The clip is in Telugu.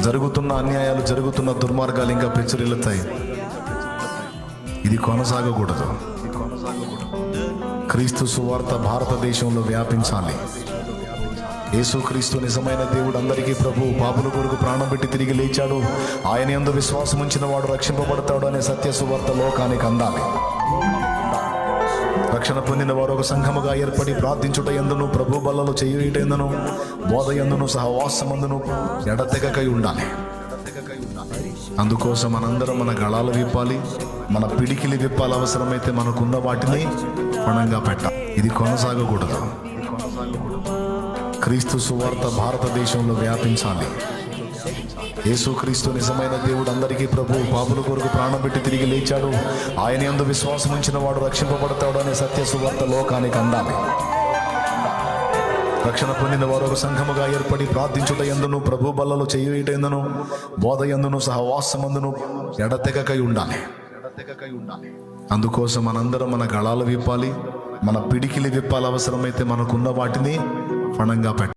జరుగుతున్న అన్యాయాలు జరుగుతున్న దుర్మార్గాలు ఇంకా పెంచరిల్లుతాయి ఇది కొనసాగకూడదు. క్రీస్తు సువార్త భారతదేశంలో వ్యాపించాలి. యేసుక్రీస్తు నిజమైన దేవుడు అందరికీ ప్రభు పాపుల కొడుకు ప్రాణం పెట్టి తిరిగి లేచాడు. ఆయన ఎందు విశ్వాసం ఉంచిన వాడు రక్షింపబడతాడు అనే సత్య సువార్త లోకానికి అందాలి. రక్షణ పొందిన వారు ఒక సంఘముగా ఏర్పడి ప్రార్థించుట ఎందును? ప్రభు బల్లలో చేయుట ఎందును బోధ ఎందును సహవాసమందును ఎడతెగకై ఉండాలి. అందుకోసం మనందరం మన గళాలు విప్పాలి మన పిడికిలి విప్పాలి అవసరమైతే మనకున్న వాటిని పణంగా పెట్టాలి. ఇది కొనసాగకూడదు. క్రీస్తు సువార్త భారతదేశంలో వ్యాపించాలి. యేసుక్రీస్తు నిజమైన దేవుడు అందరికీ ప్రభు పాపుల కొరకు ప్రాణం పెట్టి తిరిగి లేచాడు. ఆయన ఎందు విశ్వాసం ఉంచిన వాడు రక్షింపబడతాడు అనే సత్య సువార్త లోకానికి అందాలి రక్షణ పొందిన వారు ఒక సంఘముగా ఏర్పడి ప్రార్థించుట ఎందును ప్రభు బల్లలో చేయుట ఎందును బోధ ఎందును సహవాసమందును ఎడతెగకై ఉండాలి. అందుకోసం మనందరం మన గళాలు విప్పాలి మన పిడికిలి విప్పాలి అవసరమైతే మనకున్న వాటిని ఫణంగా పెట్టాలి.